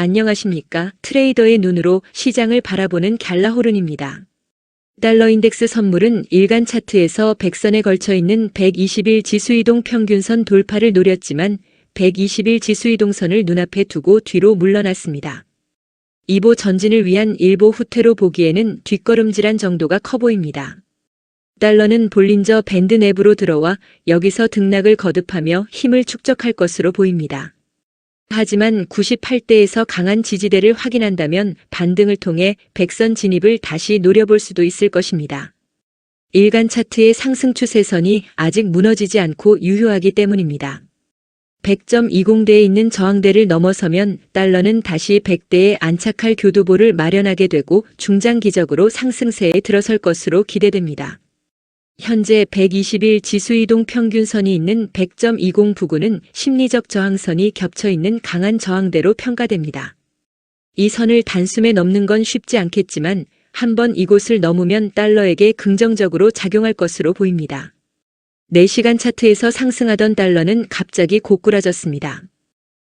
안녕하십니까. 트레이더의 눈으로 시장을 바라보는 갤라호른입니다. 달러 인덱스 선물은 일간 차트에서 100선에 걸쳐 있는 120일 지수이동 평균선 돌파를 노렸지만 120일 지수이동선을 눈앞에 두고 뒤로 물러났습니다. 이보 전진을 위한 일보 후퇴로 보기에는 뒷걸음질한 정도가 커 보입니다. 달러는 볼린저 밴드 내부로 들어와 여기서 등락을 거듭하며 힘을 축적할 것으로 보입니다. 하지만 98대에서 강한 지지대를 확인한다면 반등을 통해 백선 진입을 다시 노려볼 수도 있을 것입니다. 일간 차트의 상승 추세선이 아직 무너지지 않고 유효하기 때문입니다. 100.20대에 있는 저항대를 넘어서면 달러는 다시 100대에 안착할 교두보를 마련하게 되고 중장기적으로 상승세에 들어설 것으로 기대됩니다. 현재 120일 지수이동 평균선이 있는 100.20 부근은 심리적 저항선이 겹쳐 있는 강한 저항대로 평가됩니다. 이 선을 단숨에 넘는 건 쉽지 않겠지만 한번 이곳을 넘으면 달러에게 긍정적으로 작용할 것으로 보입니다. 4시간 차트에서 상승하던 달러는 갑자기 고꾸라졌습니다.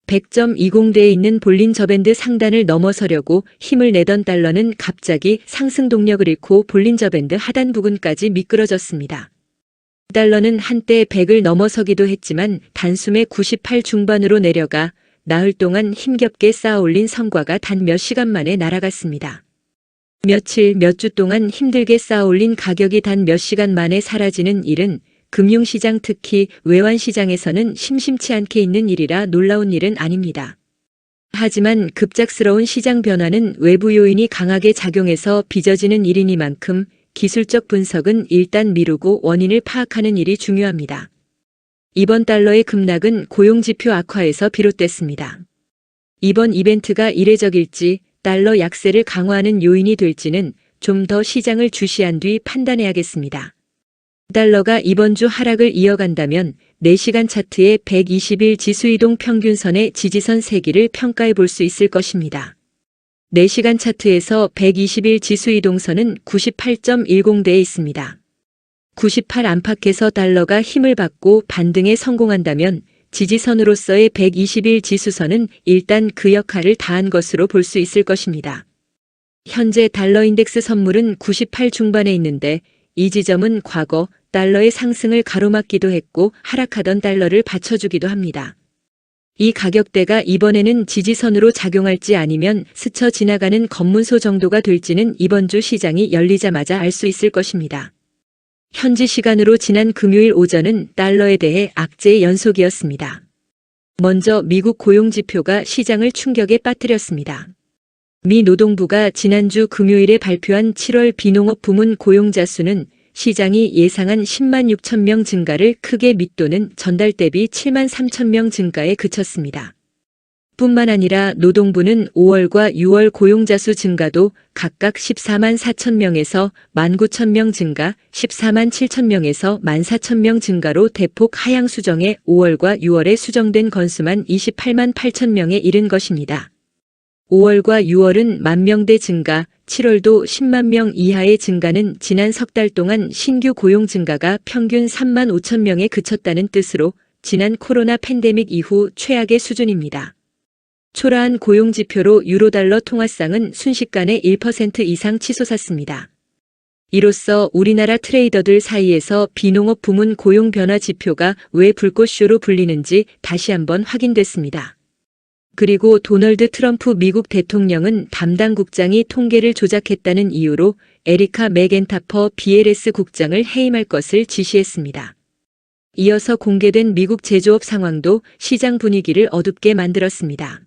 100.20대에 있는 볼린 저밴드 상단을 넘어서려고 힘을 내던 달러는 갑자기 상승 동력을 잃고 볼린 저밴드 하단 부근까지 미끄러졌습니다. 달러는 한때 100을 넘어서기도 했지만 단숨에 98 중반으로 내려가 나흘 동안 힘겹게 쌓아 올린 성과가 단 몇 시간 만에 날아갔습니다. 며칠 몇 주 동안 힘들게 쌓아 올린 가격이 단 몇 시간 만에 사라지는 일은 금융시장 특히 외환시장에서는 심심치 않게 있는 일이라 놀라운 일은 아닙니다. 하지만 급작스러운 시장 변화는 외부 요인이 강하게 작용해서 빚어지는 일이니만큼 기술적 분석은 일단 미루고 원인을 파악하는 일이 중요합니다. 이번 달러의 급락은 고용지표 악화에서 비롯됐습니다. 이번 이벤트가 이례적일지 달러 약세를 강화하는 요인이 될지는 좀 더 시장을 주시한 뒤 판단해야겠습니다. 달러가 이번 주 하락을 이어간다면 4시간 차트의 120일 지수이동 평균선의 지지선 세기를 평가해 볼 수 있을 것입니다. 4시간 차트에서 120일 지수이동선은 98.10대에 있습니다. 98 안팎에서 달러가 힘을 받고 반등에 성공한다면 지지선으로서의 120일 지수선은 일단 그 역할을 다한 것으로 볼 수 있을 것입니다. 현재 달러 인덱스 선물은 98 중반에 있는데 이 지점은 과거 달러의 상승을 가로막기도 했고 하락하던 달러를 받쳐주기도 합니다. 이 가격대가 이번에는 지지선으로 작용할지 아니면 스쳐 지나가는 검문소 정도가 될지는 이번 주 시장이 열리자마자 알 수 있을 것입니다. 현지 시간으로 지난 금요일 오전은 달러에 대해 악재의 연속이었습니다. 먼저 미국 고용지표가 시장을 충격에 빠뜨렸습니다. 미 노동부가 지난주 금요일에 발표한 7월 비농업 부문 고용자 수는 시장이 예상한 10만 6천 명 증가를 크게 밑도는 전달 대비 7만 3천 명 증가에 그쳤습니다. 뿐만 아니라 노동부는 5월과 6월 고용자 수 증가도 각각 14만 4천 명에서 1만 9천 명 증가, 14만 7천 명에서 1만 4천 명 증가로 대폭 하향 수정해 5월과 6월에 수정된 건수만 28만 8천 명에 이른 것입니다. 5월과 6월은 만 명대 증가, 7월도 10만 명 이하의 증가는 지난 석 달 동안 신규 고용 증가가 평균 3만 5천 명에 그쳤다는 뜻으로 지난 코로나 팬데믹 이후 최악의 수준입니다. 초라한 고용 지표로 유로달러 통화상은 순식간에 1% 이상 치솟았습니다. 이로써 우리나라 트레이더들 사이에서 비농업 부문 고용 변화 지표가 왜 불꽃쇼로 불리는지 다시 한번 확인됐습니다. 그리고 도널드 트럼프 미국 대통령은 담당 국장이 통계를 조작했다는 이유로 에리카 맥엔타퍼 BLS 국장을 해임할 것을 지시했습니다. 이어서 공개된 미국 제조업 상황도 시장 분위기를 어둡게 만들었습니다.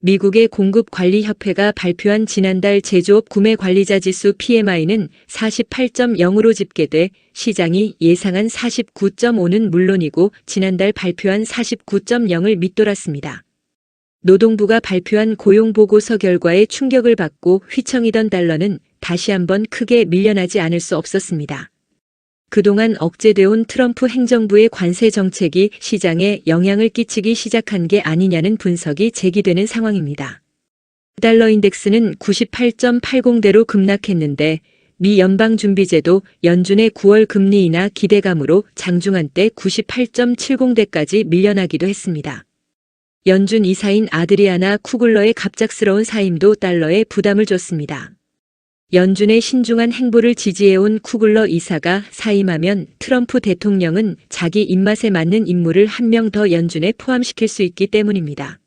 미국의 공급관리협회가 발표한 지난달 제조업 구매 관리자 지수 PMI는 48.0으로 집계돼 시장이 예상한 49.5는 물론이고 지난달 발표한 49.0을 밑돌았습니다. 노동부가 발표한 고용보고서 결과에 충격을 받고 휘청이던 달러는 다시 한번 크게 밀려나지 않을 수 없었습니다. 그동안 억제돼 온 트럼프 행정부의 관세 정책이 시장에 영향을 끼치기 시작한 게 아니냐는 분석이 제기되는 상황입니다. 달러 인덱스는 98.80대로 급락했는데 미 연방준비제도 연준의 9월 금리 인하 기대감으로 장중한 때 98.70대까지 밀려나기도 했습니다. 연준 이사인 아드리아나 쿠글러의 갑작스러운 사임도 달러에 부담을 줬습니다. 연준의 신중한 행보를 지지해온 쿠글러 이사가 사임하면 트럼프 대통령은 자기 입맛에 맞는 인물을 한 명 더 연준에 포함시킬 수 있기 때문입니다.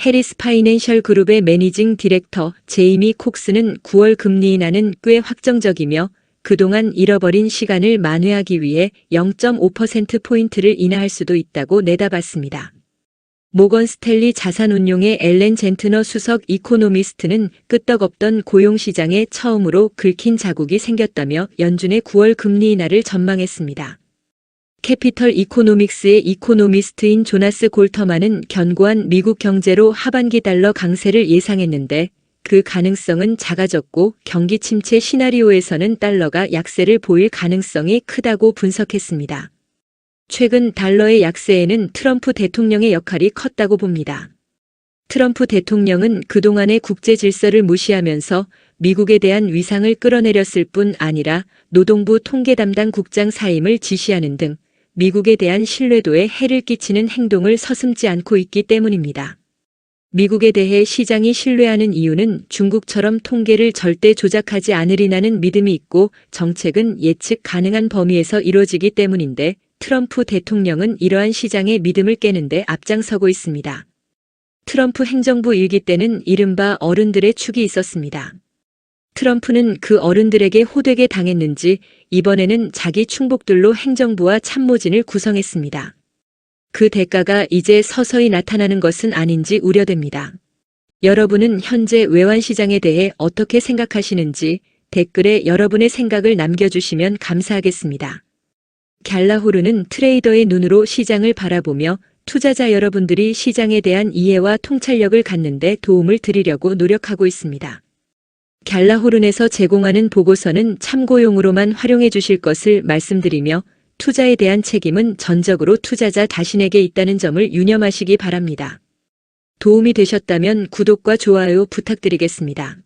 해리스 파이낸셜 그룹의 매니징 디렉터 제이미 콕스는 9월 금리 인하는 꽤 확정적이며 그동안 잃어버린 시간을 만회하기 위해 0.5%포인트를 인하할 수도 있다고 내다봤습니다. 모건 스텔리 자산운용의 엘렌 젠트너 수석 이코노미스트는 끄떡없던 고용시장에 처음으로 긁힌 자국이 생겼다며 연준의 9월 금리 인하를 전망했습니다. 캐피털 이코노믹스의 이코노미스트인 조나스 골터만은 견고한 미국 경제로 하반기 달러 강세를 예상했는데 그 가능성은 작아졌고 경기 침체 시나리오에서는 달러가 약세를 보일 가능성이 크다고 분석했습니다. 최근 달러의 약세에는 트럼프 대통령의 역할이 컸다고 봅니다. 트럼프 대통령은 그동안의 국제 질서를 무시하면서 미국에 대한 위상을 끌어내렸을 뿐 아니라 노동부 통계 담당 국장 사임을 지시하는 등 미국에 대한 신뢰도에 해를 끼치는 행동을 서슴지 않고 있기 때문입니다. 미국에 대해 시장이 신뢰하는 이유는 중국처럼 통계를 절대 조작하지 않으리라는 믿음이 있고 정책은 예측 가능한 범위에서 이루어지기 때문인데 트럼프 대통령은 이러한 시장의 믿음을 깨는데 앞장서고 있습니다. 트럼프 행정부 일기 때는 이른바 어른들의 축이 있었습니다. 트럼프는 그 어른들에게 호되게 당했는지 이번에는 자기 충복들로 행정부와 참모진을 구성했습니다. 그 대가가 이제 서서히 나타나는 것은 아닌지 우려됩니다. 여러분은 현재 외환시장에 대해 어떻게 생각하시는지 댓글에 여러분의 생각을 남겨주시면 감사하겠습니다. 갤라호르는 트레이더의 눈으로 시장을 바라보며 투자자 여러분들이 시장에 대한 이해와 통찰력을 갖는데 도움을 드리려고 노력하고 있습니다. 갤라호른에서 제공하는 보고서는 참고용으로만 활용해 주실 것을 말씀드리며 투자에 대한 책임은 전적으로 투자자 자신에게 있다는 점을 유념하시기 바랍니다. 도움이 되셨다면 구독과 좋아요 부탁드리겠습니다.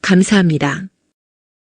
감사합니다.